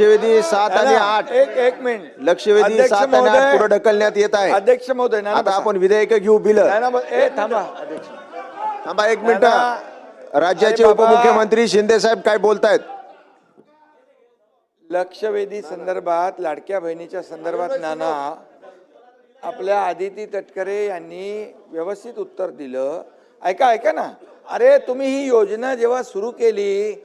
लक्षवेधी सात आणि आठ. एक एक मिनिट. लक्षवेधी अध्यक्ष सात आणि आठ महोदय- पुढे ढकलण्यात येत आहे. अध्यक्ष महोदय ना आता आपण विधेयक घेऊ बिल. ना बस- ए थांबा. अध्यक्ष थांबा एक मिनिट. राज्याचे अरे बाबा. उपमुख्यमंत्री शिंदे साहेब काय बोलतायत? लक्षवेधी संदर्भात लाडक्या बहिणीच्या संदर्भात नाना आपल्या आदिती तटकरे यांनी व्यवस्थित उत्तर दिलं. ऐका ऐका ना. अरे तुम्ही ही योजना जेव्हा सुरू केली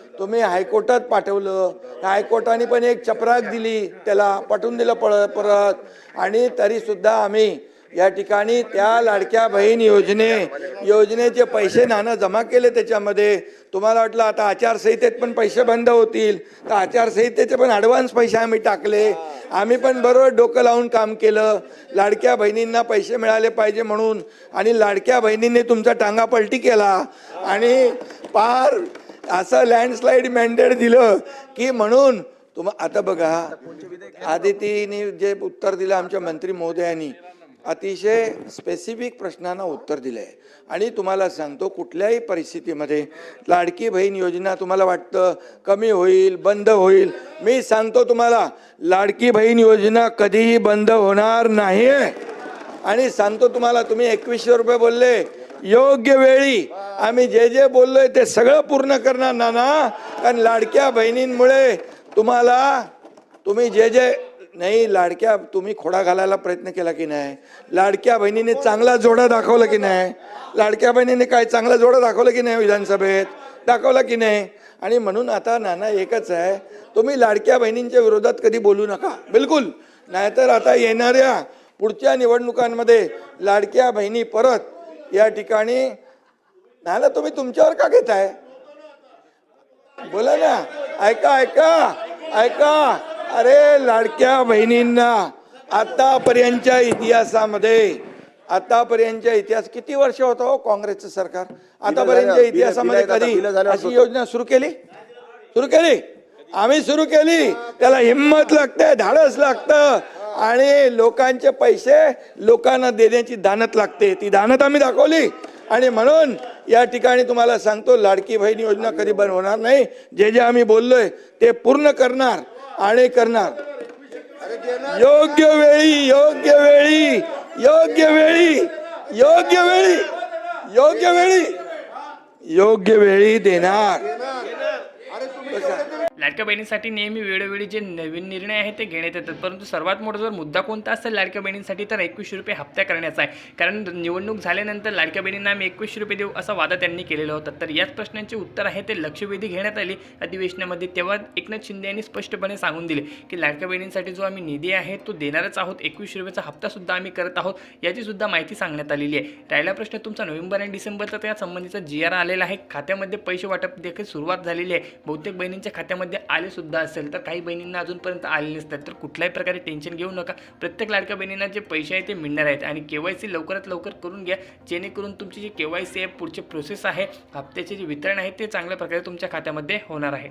तुम्ही हायकोर्टात पाठवलं. हायकोर्टाने पण एक चपराक दिली. त्याला पाठवून दिलं पळ परत. आणि तरी सुद्धा आम्ही या ठिकाणी त्या लाडक्या बहीण योजने योजनेचे पैसे नाणं जमा केले त्याच्यामध्ये. तुम्हाला वाटलं आता आचारसंहितेत पण पैसे बंद होतील. तर आचारसंहितेचे पण ॲडव्हान्स पैसे आम्ही टाकले. आम्ही पण बरोबर डोकं लावून काम केलं. लाडक्या बहिणींना पैसे मिळाले पाहिजे म्हणून. आणि लाडक्या बहिणींनी तुमचा टांगा पलटी केला. आणि पार असं लँडस्लाईड मॅन्डेट दिलं की म्हणून तुम आता बघा आदितीने जे उत्तर दिलं आमच्या मंत्री महोदयांनी अतिशय स्पेसिफिक प्रश्नांना उत्तर दिलं आहे आणि तुम्हाला सांगतो कुठल्याही परिस्थितीमध्ये लाडकी बहीण योजना तुम्हाला वाटतं कमी होईल बंद होईल. मी सांगतो तुम्हाला लाडकी बहीण योजना कधीही बंद होणार नाही आणि सांगतो तुम्हाला तुम्ही एकवीसशे रुपये बोलले योग्य वेळी. आम्ही जे जे बोललोय ते सगळं पूर्ण करणार नाना. कारण लाडक्या बहिणींमुळे तुम्हाला तुम्ही जे जे नाही लाडक्या तुम्ही खोडा घालायला प्रयत्न केला की नाही? लाडक्या बहिणीने चांगला जोडा दाखवला की नाही? लाडक्या बहिणीने काय चांगला जोडा दाखवला की नाही विधानसभेत? दाखवला की नाही? आणि म्हणून आता नाना एकच आहे तुम्ही लाडक्या बहिणींच्या विरोधात कधी बोलू नका. बिलकुल. नाहीतर आता येणाऱ्या पुढच्या निवडणुकांमध्ये लाडक्या बहिणी परत या ठिकाणी. नाना तुम्ही तुमच्यावर का घेताय? बोला ना. ऐका ऐका ऐका. अरे लाडक्या बहिणींना आतापर्यंतच्या इतिहासामध्ये आतापर्यंतच्या इतिहास किती वर्ष होतं हो काँग्रेसचं सरकार? आतापर्यंतच्या बिलं- इतिहासामध्ये कधी अशी योजना सुरू केली? सुरू केली? आम्ही सुरू केली. त्याला हिंमत लागते धाडस लागतं. आणि लोकांचे पैसे लोकांना देण्याची दानत लागते. ती दानत आम्ही दाखवली. आणि म्हणून या ठिकाणी तुम्हाला सांगतो लाडकी बहीण योजना कधी बंद होणार नाही. जे जे आम्ही बोललोय ते पूर्ण करणार आणि करणार. योग्य वेळी योग्य वेळी योग्य वेळी योग्य वेळी योग्य वेळी योग्य वेळी देणार. लाडक्या बहिणींसाठी नेहमी वेळोवेळी जे नवीन निर्णय आहेत ते घेण्यात येतात. परंतु सर्वात मोठा जर मुद्दा कोणता असेल लाडक्या बहिणींसाठी तर एकवीसशे रुपये हप्ता करण्याचा आहे. कारण निवडणूक झाल्यानंतर लाडक्या बहिणींना आम्ही एकवीसशे रुपये देऊ असा वादा त्यांनी केलेला होता. तर याच प्रश्नांचे उत्तर आहे ते लक्षवेधी घेण्यात आली अधिवेशनामध्ये. तेव्हा एकनाथ शिंदे यांनी स्पष्टपणे सांगून दिले की लाडक्या बहिणींसाठी जो आम्ही निधी आहे तो देणारच आहोत. एकवीसशे रुपयाचा हप्तासुद्धा आम्ही करत आहोत याची सुद्धा माहिती सांगण्यात आलेली आहे. राहिला प्रश्न तुमचा नोव्हेंबर आणि डिसेंबरचा त्या संबंधीचा जी आर आलेला आहे. खात्यामध्ये पैसे वाटप देखील सुरुवात झालेली आहे. बहुतेक बहिणींच्या खात्यामध्ये आले सुद्धा असेल तर काही बहिणींना अजूनपर्यंत आले नसतात. तर कुठल्याही प्रकारे टेन्शन घेऊ नका. प्रत्येक लाडक्या बहिणींना जे पैसे आहेत ते मिळणार आहेत. आणि के वाय सी लवकरात लवकर करून घ्या. जेणेकरून तुमची जी के वाय सी आहे पुढचे प्रोसेस आहे हप्त्याचे जे वितरण आहे ते चांगल्या प्रकारे तुमच्या खात्यामध्ये होणार आहे.